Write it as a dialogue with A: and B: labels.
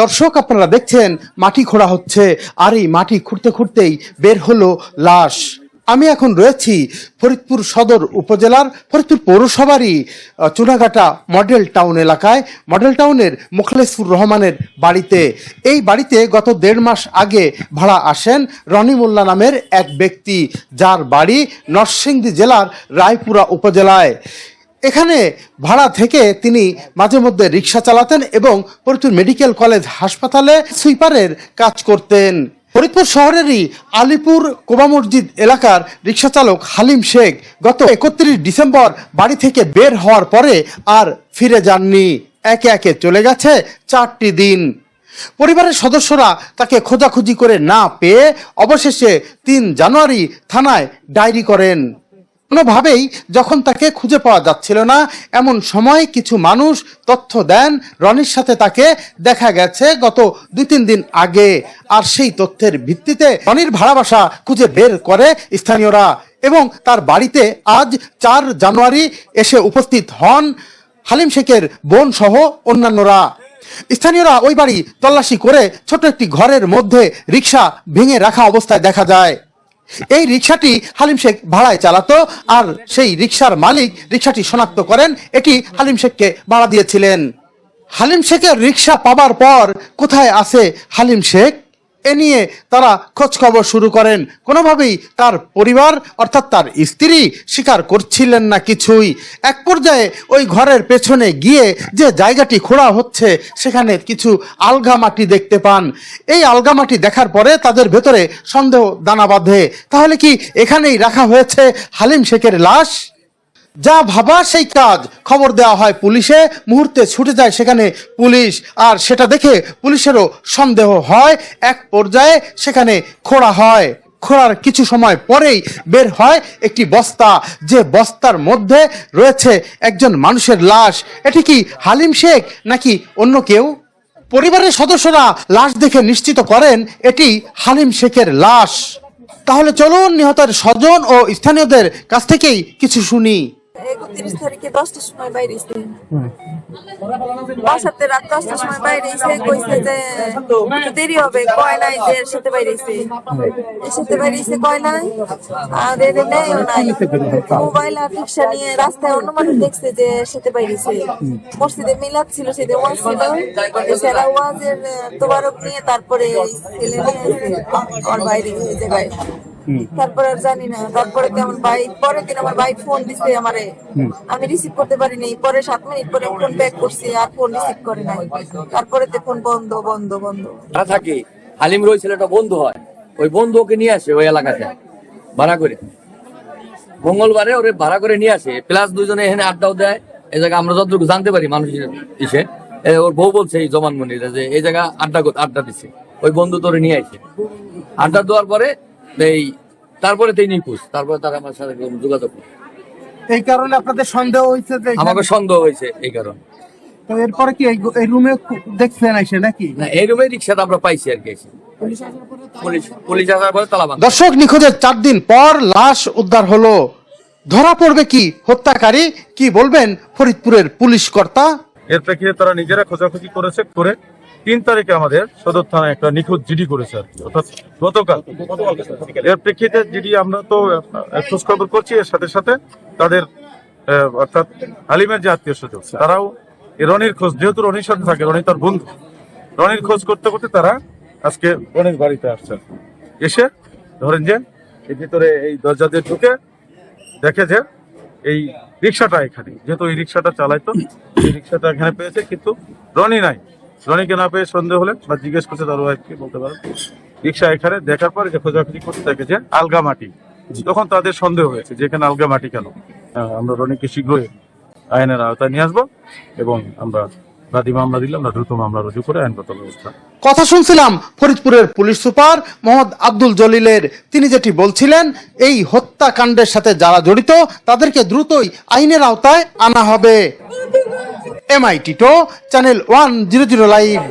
A: দর্শক, আপনারা দেখছেন, মাটি খোঁড়া হচ্ছে। আর এই মাটি খুঁড়তে খুঁড়তেই বের হলো লাশ। আমি এখন রয়েছি ফরিদপুর সদর উপজেলার ফরিদপুর পৌরসভারই চুনাঘাটা মডেল টাউন এলাকায়। মডেল টাউনের মুখলেসুর রহমানের বাড়িতে। এই বাড়িতে গত দেড় মাস আগে ভাড়া আসেন রনি মোল্লা নামের এক ব্যক্তি, যার বাড়ি নরসিংদী জেলার রায়পুরা উপজেলায়। এখানে ভাড়া থেকে তিনি মাঝে মধ্যে রিক্সা চালাতেন এবং ফরিদপুর মেডিকেল কলেজ হাসপাতালে সুইপারের কাজ করতেন। ফরিদপুর শহরেরই আলিপুর কোবা মসজিদ এলাকার রিক্সা চালক হালিম শেখ গত একত্রিশ ডিসেম্বর বাড়ি থেকে বের হওয়ার পরে আর ফিরে যাননি। একে একে চলে গেছে চারটি দিন। পরিবারের সদস্যরা তাকে খোঁজাখুঁজি করে না পেয়ে অবশেষে তিন জানুয়ারি থানায় ডায়েরি করেন। কোনোভাবেই যখন তাকে খুঁজে পাওয়া যাচ্ছিল না, এমন সময় কিছু মানুষ তথ্য দেন। রনির সাথে তাকে দেখা গেছে গত দুই তিন দিন আগে। আর সেই তথ্যের ভিত্তিতে রনির ভাড়া বাসা খুঁজে বের করে স্থানীয়রা এবং তার বাড়িতে আজ চার জানুয়ারি এসে উপস্থিত হন হালিম শেখের বোন সহ অন্যান্যরা। স্থানীয়রা ওই বাড়ি তল্লাশি করে ছোট একটি ঘরের মধ্যে রিক্সা ভেঙে রাখা অবস্থায় দেখা যায়। এই রিক্সাটি হালিম শেখ ভাড়ায় চালাতো, আর সেই রিক্সার মালিক রিক্সাটি শনাক্ত করেন, এটি হালিম শেখকে ভাড়া দিয়েছিলেন। হালিম শেখের রিক্সা পাবার পর কোথায় আছে হালিম শেখ? এ নিয়ে তারা খোঁজ খবর শুরু করেন। কোনোভাবেই তার পরিবার অর্থাৎ তার স্ত্রী স্বীকার করছিলেন না কিছুই। এক পর্যায়ে ওই ঘরের পেছনে গিয়ে যে জায়গাটি খোঁড়া হচ্ছে, সেখানে কিছু আলগা মাটি দেখতে পান। এই আলগা মাটি দেখার পরে তাদের ভেতরে সন্দেহ দানা বাঁধে। তাহলে কি এখানেই রাখা হয়েছে হালিম শেখের লাশ? যা ভাবা সেই কাজ। খবর দেওয়া হয় পুলিশে, মুহূর্তে ছুটে যায় সেখানে পুলিশ। আর সেটা দেখে পুলিশেরও সন্দেহ হয়। এক পর্যায়ে সেখানে খোঁড়া হয়। খোঁড়ার কিছু সময় পরেই বের হয় একটি বস্তা। যে বস্তার মধ্যে রয়েছে একজন মানুষের লাশ। এটি কি হালিম শেখ নাকি অন্য কেউ? পরিবারের সদস্যরা লাশ দেখে নিশ্চিত করেন এটি হালিম শেখের লাশ। তাহলে চলুন নিহতের স্বজন ও স্থানীয়দের কাছ থেকেই কিছু শুনি।
B: একত্রিশ তারিখে দশটার সময় বাইরে এসে। বাসাতে রাত দশটার সময় বাইরে এসে কইছে যে একটু দেরি হবে কয় নাই যে এর সাথে বাইরে এসে। এর সাথে বাইরে এসে কয় নাই আর এর নেয়ও নাই। মোবাইল আর রিক্সা নিয়ে রাস্তায় অন্য মানুষ দেখছে যে এর সাথে বাইরে এসে। মসজিদে মিলাদ ছিল সেটা ওয়াজ ছিল। এছাড়া ওয়াজের তোবারক নিয়ে তারপরে ছেলে নিয়ে এসে ওর বাইরে এই জায়গায় তারপরে আর জানি না তারপরে কি আমার ভাই পরের দিন আমার ভাই ফোন দিছে আমারে। আমি রিসিভ করতে পারিনি পরে সাত মিনিট পরে ফোন ব্যাক করছি আর ফোন রিসিভ করে নাই। তারপরে তো ফোন বন্ধ বন্ধ বন্ধ।
C: ভাড়া থাকে হালিমের ওই ছেলেটা বন্ধু হয় ওই বন্ধু ওকে নিয়ে আসে ওই এলাকাতে ভাড়া করে। মঙ্গলবারে ওরে ভাড়া করে নিয়ে আসে প্লাস দুজনে এখানে আড্ডাও দেয় এই জায়গা আমরা যতটুকু জানতে পারি মানুষের ইসে ওর বউ বলছে এই জমান মনিরা যে এই জায়গা আড্ডা আড্ডা দিছে ওই বন্ধু তোরে নিয়ে আসে। আড্ডা দেওয়ার পরে এই তারপরে তুই নিখোঁজ। তারপরে তারা আমার সাথে যোগাযোগ
D: এই কারণে আপনাদের সন্দেহ হয়েছে যে
C: আমাকে সন্দেহ হয়েছে এই কারণে।
D: তো এরপরে কি এই রুমে দেখছেন এসে নাকি?
C: না এই রুমে রিক্সাটা আমরা পাইছি আর কি পুলিশ পুলিশ আসার পরে তালা
A: দর্শক নিখোঁজের চার দিন পর লাশ উদ্ধার হলো। ধরা পড়বে কি হত্যাকারী? কি বলবেন ফরিদপুরের পুলিশ কর্তা?
E: এর প্রেক্ষিতে তারা নিজেরা খোঁজাখুঁজি করেছে করে তিন তারিখে আমাদের সদর থানায় একটা নিখোঁজ জিডি করেছে অর্থাৎ গতকাল। এর প্রেক্ষিতে জিডি আমরা তো আহ, খোঁজ খবর করছি এর সাথে সাথে তাদের অর্থাৎ আলিমের যে আত্মীয় স্বজন তারাও রনির খোঁজ যেহেতু রনির সাথে থাকে রনি তার বন্ধু রনির খোঁজ করতে করতে তারা আজকে রনির বাড়িতে আসছেন এসে ধরেন যে এর ভিতরে এই দরজা দিয়ে ঢুকে দেখে যে এই রিক্সাটা এখানে যেহেতু এই রিক্সাটা চালাইতো এই রিক্সাটা এখানে পেয়েছে কিন্তু রনি নাই। রনিকে না পেয়ে সন্দেহ হলে বা জিজ্ঞেস করছে তার বলতে পারেন। রিক্সা এখানে দেখার পরে যে খোঁজাখুঁজি করতে থাকে যে আলগা মাটি। তখন তাদের সন্দেহ হয়েছে যে এখানে আলগা মাটি কেন? আমরা রনিকে শীঘ্রই আইনের আওতায় নিয়ে আসব এবং আমরা বাদী মামলা দিলে আমরা দ্রুত মামলা রুজু করে আইনগত
A: কথা শুনছিলাম, ফরিদপুরের পুলিশ সুপার মোহাম্মদ আব্দুল জলিলের। তিনি যেটি বলছিলেন, এই হত্যাকাণ্ডের সাথে যারা জড়িত, তাদেরকে দ্রুতই আইনের আওতায় আনা হবে। এমআই টো channel one zero zero live